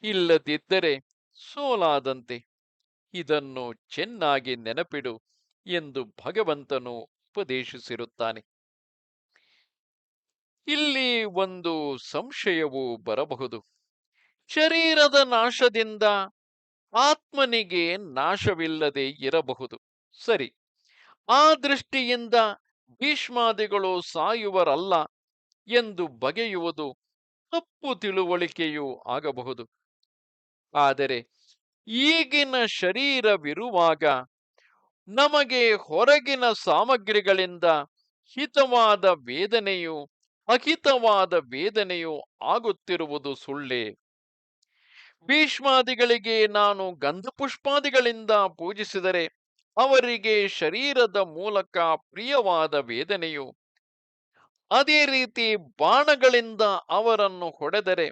ಇಲ್ಲದಿದ್ದರೆ ಸೋಲಾದಂತೆ. ಇದನ್ನು ಚೆನ್ನಾಗಿ ನೆನಪಿಡು ಎಂದು ಭಗವಂತನು ಉಪದೇಶಿಸಿರುತ್ತಾನೆ. ಇಲ್ಲಿ ಒಂದು ಸಂಶಯವು ಬರಬಹುದು. ಶರೀರದ ನಾಶದಿಂದ ಆತ್ಮನಿಗೆ ನಾಶವಿಲ್ಲದೆ ಇರಬಹುದು. ಸರಿ. ಆ ದೃಷ್ಟಿಯಿಂದ ಭೀಷ್ಮಾದಿಗಳು ಸಾಯುವರಲ್ಲ ಎಂದು ಬಗೆಯುವುದು ತಪ್ಪು ತಿಳುವಳಿಕೆಯೂ ಆಗಬಹುದು. ಆದರೆ ಈಗಿನ ಶರೀರವಿರುವಾಗ ನಮಗೆ ಹೊರಗಿನ ಸಾಮಗ್ರಿಗಳಿಂದ ಹಿತವಾದ ವೇದನೆಯು, ಅಹಿತವಾದ ವೇದನೆಯು ಆಗುತ್ತಿರುವುದು ಸುಳ್ಳೇ? ಭೀಷ್ಮಾದಿಗಳಿಗೆ ನಾನು ಗಂಧಪುಷ್ಪಾದಿಗಳಿಂದ ಪೂಜಿಸಿದರೆ ಅವರಿಗೆ ಶರೀರದ ಮೂಲಕ ಪ್ರಿಯವಾದ ವೇದನೆಯು. ಅದೇ ರೀತಿ ಬಾಣಗಳಿಂದ ಅವರನ್ನು ಹೊಡೆದರೆ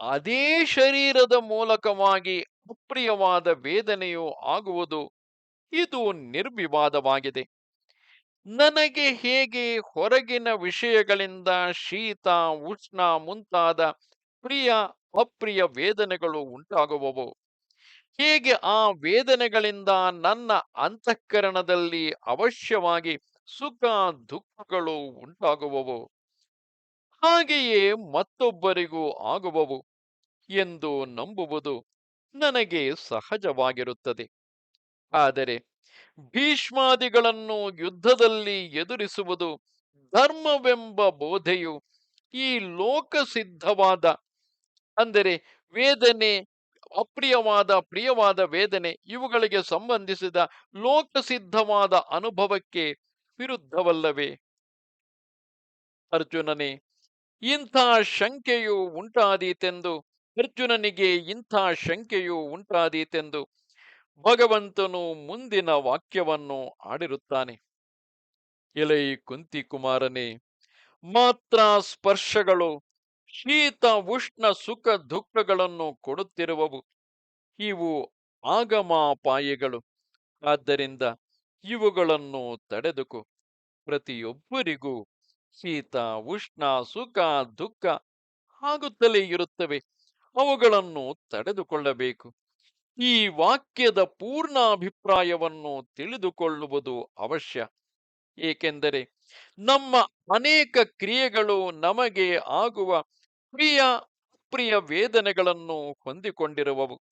ಅದೇ ಶರೀರದ ಮೂಲಕವಾಗಿ ಅಪ್ರಿಯವಾದ ವೇದನೆಯು ಆಗುವುದು ಇದು ನಿರ್ವಿವಾದವಾಗಿದೆ. ನನಗೆ ಹೇಗೆ ಹೊರಗಿನ ವಿಷಯಗಳಿಂದ ಶೀತ, ಉಷ್ಣ ಮುಂತಾದ ಪ್ರಿಯ ಅಪ್ರಿಯ ವೇದನೆಗಳು ಉಂಟಾಗುವವು. ಹೇಗೆ ಆ ವೇದನೆಗಳಿಂದ ನನ್ನ ಅಂತಃಕರಣದಲ್ಲಿ ಅವಶ್ಯವಾಗಿ ಸುಖ ದುಃಖಗಳು ಉಂಟಾಗುವವು. ಹಾಗೆಯೇ ಮತ್ತೊಬ್ಬರಿಗೂ ಆಗುವವು ಎಂದು ನಂಬುವುದು ನನಗೆ ಸಹಜವಾಗಿರುತ್ತದೆ. ಆದರೆ ಭೀಷ್ಮಾದಿಗಳನ್ನು ಯುದ್ಧದಲ್ಲಿ ಎದುರಿಸುವುದು ಧರ್ಮವೆಂಬ ಬೋಧೆಯು ಈ ಲೋಕಸಿದ್ಧವಾದ ಅಂದರೆ ವೇದನೆ, ಅಪ್ರಿಯವಾದ, ಪ್ರಿಯವಾದ ವೇದನೆ ಇವುಗಳಿಗೆ ಸಂಬಂಧಿಸಿದ ಲೋಕಸಿದ್ಧವಾದ ಅನುಭವಕ್ಕೆ ವಿರುದ್ಧವಲ್ಲವೇ? ಅರ್ಜುನನೇ, ಇಂಥ ಶಂಕೆಯು ಉಂಟಾದೀತೆಂದು, ಅರ್ಜುನನಿಗೆ ಇಂಥ ಶಂಕೆಯು ಉಂಟಾದೀತೆಂದು ಭಗವಂತನು ಮುಂದಿನ ವಾಕ್ಯವನ್ನು ಆಡಿರುತ್ತಾನೆ. ಎಲೈ ಕುಂತಿ ಕುಮಾರನೇ, ಮಾತ್ರ ಸ್ಪರ್ಶಗಳು ಶೀತ, ಉಷ್ಣ, ಸುಖ, ದುಃಖಗಳನ್ನು ಕೊಡುತ್ತಿರುವವು. ಇವು ಆಗಮಾಪಾಯಗಳು ಆದ್ದರಿಂದ ಇವುಗಳನ್ನು ತಡೆದುಕು. ಪ್ರತಿಯೊಬ್ಬರಿಗೂ ಶೀತ, ಉಷ್ಣ, ಸುಖ, ದುಃಖ ಆಗುತ್ತಲೇ ಇರುತ್ತವೆ. ಅವುಗಳನ್ನು ತಡೆದುಕೊಳ್ಳಬೇಕು. ಈ ವಾಕ್ಯದ ಪೂರ್ಣ ಅಭಿಪ್ರಾಯವನ್ನು ತಿಳಿದುಕೊಳ್ಳುವುದು ಅವಶ್ಯ. ಏಕೆಂದರೆ ನಮ್ಮ ಅನೇಕ ಕ್ರಿಯೆಗಳು ನಮಗೆ ಆಗುವ ಪ್ರಿಯ ಪ್ರಿಯ ವೇದನೆಗಳನ್ನು ಹೊಂದಿಕೊಂಡಿರುವವು.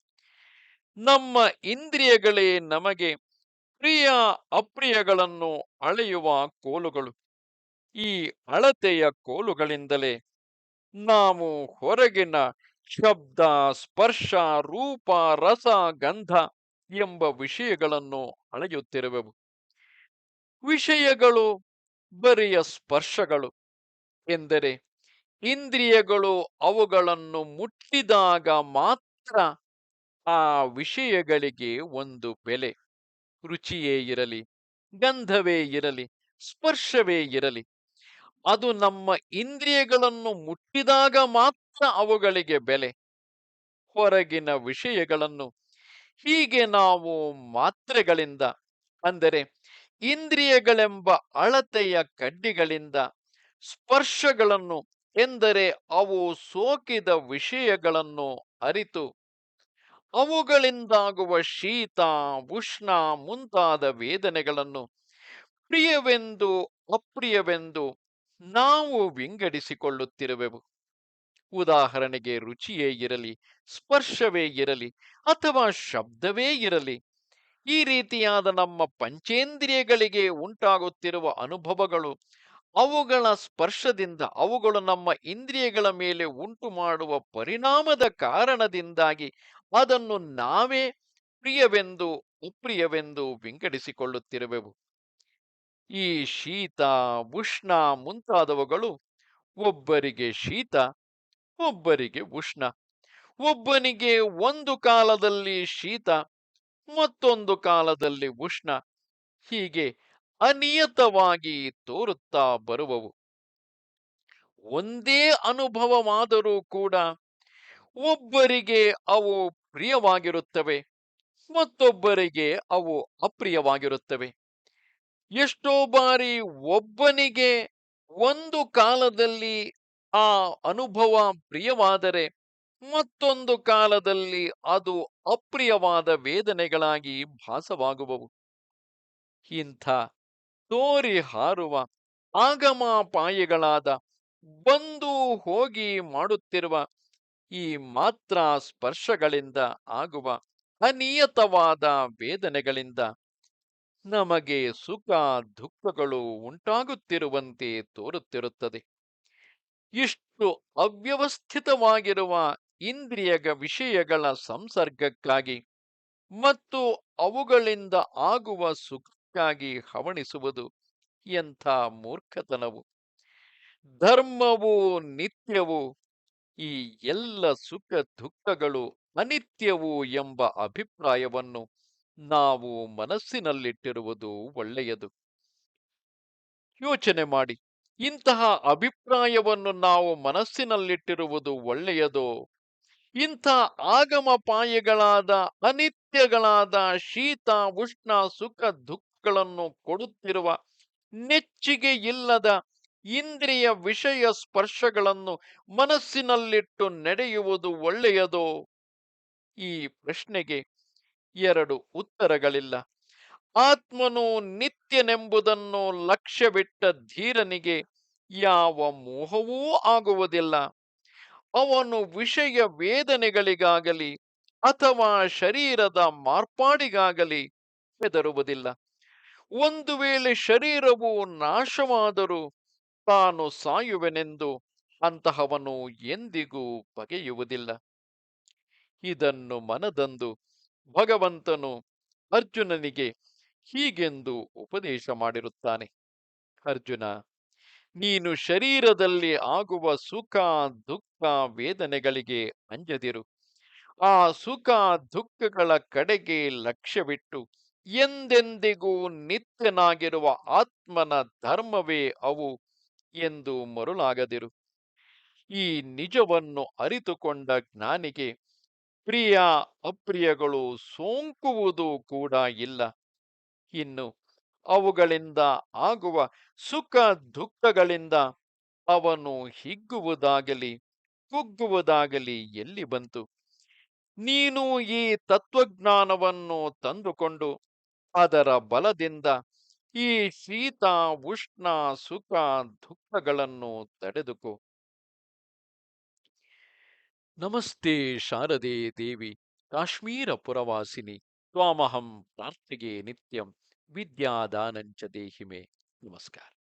ನಮ್ಮ ಇಂದ್ರಿಯಗಳೇ ನಮಗೆ ಪ್ರಿಯ ಅಪ್ರಿಯಗಳನ್ನು ಅಳೆಯುವ ಕೋಲುಗಳು. ಈ ಅಳತೆಯ ಕೋಲುಗಳಿಂದಲೇ ನಾವು ಹೊರಗಿನ ಶಬ್ದ, ಸ್ಪರ್ಶ, ರೂಪ, ರಸ, ಗಂಧ ಎಂಬ ವಿಷಯಗಳನ್ನು ಅಳೆಯುತ್ತಿರುವೆವು. ವಿಷಯಗಳು ಬರಿಯ ಸ್ಪರ್ಶಗಳು ಎಂದರೆ ಇಂದ್ರಿಯಗಳು ಅವುಗಳನ್ನು ಮುಟ್ಟಿದಾಗ ಮಾತ್ರ ಆ ವಿಷಯಗಳಿಗೆ ಒಂದು ಬೆಲೆ. ರುಚಿಯೇ ಇರಲಿ, ಗಂಧವೇ ಇರಲಿ, ಸ್ಪರ್ಶವೇ ಇರಲಿ. ಅದು ನಮ್ಮ ಇಂದ್ರಿಯಗಳನ್ನು ಮುಟ್ಟಿದಾಗ ಮಾತ್ರ ಅವುಗಳಿಗೆ ಬೆಲೆ. ಹೊರಗಿನ ವಿಷಯಗಳನ್ನು ಹೀಗೆ ನಾವು ಮಾತ್ರೆಗಳಿಂದ, ಅಂದರೆ ಇಂದ್ರಿಯಗಳೆಂಬ ಅಳತೆಯ ಕಡ್ಡಿಗಳಿಂದ ಸ್ಪರ್ಶಗಳನ್ನು ಎಂದರೆ ಅವು ಸೋಕಿದ ವಿಷಯಗಳನ್ನು ಅರಿತು, ಅವುಗಳಿಂದಾಗುವ ಶೀತ, ಉಷ್ಣ ಮುಂತಾದ ವೇದನೆಗಳನ್ನು ಪ್ರಿಯವೆಂದು ಅಪ್ರಿಯವೆಂದು ನಾವು ವಿಂಗಡಿಸಿಕೊಳ್ಳುತ್ತಿರುವೆವು. ಉದಾಹರಣೆಗೆ ರುಚಿಯೇ ಇರಲಿ, ಸ್ಪರ್ಶವೇ ಇರಲಿ ಅಥವಾ ಶಬ್ದವೇ ಇರಲಿ, ಈ ರೀತಿಯಾದ ನಮ್ಮ ಪಂಚೇಂದ್ರಿಯಗಳಿಗೆ ಉಂಟಾಗುತ್ತಿರುವ ಅನುಭವಗಳು ಅವುಗಳ ಸ್ಪರ್ಶದಿಂದ, ಅವುಗಳು ನಮ್ಮ ಇಂದ್ರಿಯಗಳ ಮೇಲೆ ಉಂಟು ಮಾಡುವ ಪರಿಣಾಮದ ಕಾರಣದಿಂದಾಗಿ ಅದನ್ನು ನಾವೇ ಪ್ರಿಯವೆಂದು ಅಪ್ರಿಯವೆಂದು ವಿಂಗಡಿಸಿಕೊಳ್ಳುತ್ತಿರುವೆವು. ಈ ಶೀತ, ಉಷ್ಣ ಮುಂತಾದವುಗಳು ಒಬ್ಬರಿಗೆ ಶೀತ, ಒಬ್ಬರಿಗೆ ಉಷ್ಣ. ಒಬ್ಬನಿಗೆ ಒಂದು ಕಾಲದಲ್ಲಿ ಶೀತ, ಮತ್ತೊಂದು ಕಾಲದಲ್ಲಿ ಉಷ್ಣ. ಹೀಗೆ ಅನಿಯತವಾಗಿ ತೋರುತ್ತಾ ಬರುವವು. ಒಂದೇ ಅನುಭವವಾದರೂ ಕೂಡ ಒಬ್ಬರಿಗೆ ಅವು ಪ್ರಿಯವಾಗಿರುತ್ತವೆ, ಮತ್ತೊಬ್ಬರಿಗೆ ಅವು ಅಪ್ರಿಯವಾಗಿರುತ್ತವೆ. ಎಷ್ಟೋ ಬಾರಿ ಒಬ್ಬನಿಗೆ ಒಂದು ಕಾಲದಲ್ಲಿ ಆ ಅನುಭವ ಪ್ರಿಯವಾದರೆ, ಮತ್ತೊಂದು ಕಾಲದಲ್ಲಿ ಅದು ಅಪ್ರಿಯವಾದ ವೇದನೆಗಳಾಗಿ ಭಾಸವಾಗುವವು. ಇಂಥ ತೋರಿ ಹಾರುವ ಆಗಮಾಪಾಯಗಳಾದ ಬಂದು ಹೋಗಿ ಮಾಡುತ್ತಿರುವ ಈ ಮಾತ್ರ ಸ್ಪರ್ಶಗಳಿಂದ ಆಗುವ ಅನಿಯತವಾದ ವೇದನೆಗಳಿಂದ ನಮಗೆ ಸುಖ ದುಃಖಗಳು ಉಂಟಾಗುತ್ತಿರುವಂತೆ ತೋರುತ್ತಿರುತ್ತದೆ. ಇಷ್ಟು ಅವ್ಯವಸ್ಥಿತವಾಗಿರುವ ಇಂದ್ರಿಯ ವಿಷಯಗಳ ಸಂಸರ್ಗಕ್ಕಾಗಿ ಮತ್ತು ಅವುಗಳಿಂದ ಆಗುವ ಸುಖಕ್ಕಾಗಿ ಹವಣಿಸುವುದು ಎಂಥ ಮೂರ್ಖತನವು. ಧರ್ಮವು ನಿತ್ಯವು ಈ ಎಲ್ಲ ಸುಖ ದುಃಖಗಳು ಅನಿತ್ಯವು ಎಂಬ ಅಭಿಪ್ರಾಯವನ್ನು ನಾವು ಮನಸ್ಸಿನಲ್ಲಿಟ್ಟಿರುವುದು ಒಳ್ಳೆಯದು. ಯೋಚನೆ ಮಾಡಿ, ಇಂತಹ ಅಭಿಪ್ರಾಯವನ್ನು ನಾವು ಮನಸ್ಸಿನಲ್ಲಿಟ್ಟಿರುವುದು ಒಳ್ಳೆಯದು? ಇಂಥ ಆಗಮಪಾಯಗಳಾದ ಅನಿತ್ಯಗಳಾದ ಶೀತ, ಉಷ್ಣ, ಸುಖ ದುಃಖಗಳನ್ನು ಕೊಡುತ್ತಿರುವ ನೆಚ್ಚಿಗೆ ಇಲ್ಲದ ಇಂದ್ರಿಯ ವಿಷಯ ಸ್ಪರ್ಶಗಳನ್ನು ಮನಸ್ಸಿನಲ್ಲಿಟ್ಟು ನಡೆಯುವುದು ಒಳ್ಳೆಯದೋ? ಈ ಪ್ರಶ್ನೆಗೆ ಎರಡು ಉತ್ತರಗಳಿಲ್ಲ. ಆತ್ಮನು ನಿತ್ಯನೆಂಬುದನ್ನು ಲಕ್ಷ್ಯವಿಟ್ಟ ಧೀರನಿಗೆ ಯಾವ ಮೋಹವೂ ಆಗುವುದಿಲ್ಲ. ಅವನು ವಿಷಯ ವೇದನೆಗಳಿಗಾಗಲಿ ಅಥವಾ ಶರೀರದ ಮಾರ್ಪಾಡಿಗಾಗಲಿ ಹೆದರುವುದಿಲ್ಲ. ಒಂದು ವೇಳೆ ಶರೀರವು ನಾಶವಾದರೂ ತಾನು ಸಾಯುವೆನೆಂದು ಅಂತಹವನು ಎಂದಿಗೂ ಬಗೆಯುವುದಿಲ್ಲ. ಇದನ್ನು ಮನದಂದು ಭಗವಂತನು ಅರ್ಜುನನಿಗೆ ಹೀಗೆಂದು ಉಪದೇಶ ಮಾಡಿರುತ್ತಾನೆ. ಅರ್ಜುನ, ನೀನು ಶರೀರದಲ್ಲಿ ಆಗುವ ಸುಖ, ದುಃಖ, ವೇದನೆಗಳಿಗೆ ಅಂಜದಿರು. ಆ ಸುಖ, ದುಃಖಗಳ ಕಡೆಗೆ ಲಕ್ಷ್ಯವಿಟ್ಟು ಎಂದೆಂದಿಗೂ ನಿತ್ಯನಾಗಿರುವ ಆತ್ಮನ ಧರ್ಮವೇ ಅವು ಎಂದು ಮರುಳಾಗದಿರು. ಈ ನಿಜವನ್ನು ಅರಿತುಕೊಂಡ ಜ್ಞಾನಿಗೆ ಪ್ರಿಯ ಅಪ್ರಿಯಗಳು ಸೋಂಕುವುದು ಕೂಡ ಇಲ್ಲ. ಇನ್ನು ಅವುಗಳಿಂದ ಆಗುವ ಸುಖ ದುಃಖಗಳಿಂದ ಅವನು ಹಿಗ್ಗುವುದಾಗಲಿ ಕುಗ್ಗುವುದಾಗಲಿ ಎಲ್ಲಿ ಬಂತು? ನೀನು ಈ ತತ್ವಜ್ಞಾನವನ್ನು ತಂದುಕೊಂಡು ಅದರ ಬಲದಿಂದ ಈ ಶೀತ, ಉಷ್ಣ, ಸುಖ, ದುಃಖಗಳನ್ನು ತಡೆದುಕೋ. ನಮಸ್ತೆ ಶಾರದೆ ದೇವಿ, ಕಾಶ್ಮೀರ ಪುರವಾಸಿನಿ, ತ್ವಾಮಹಂ ಪ್ರಾರ್ಥಿಗೆ ನಿತ್ಯಂ, ವಿದ್ಯಾದಾನಂಚ ದೇಹಿಮೆ. ನಮಸ್ಕಾರ.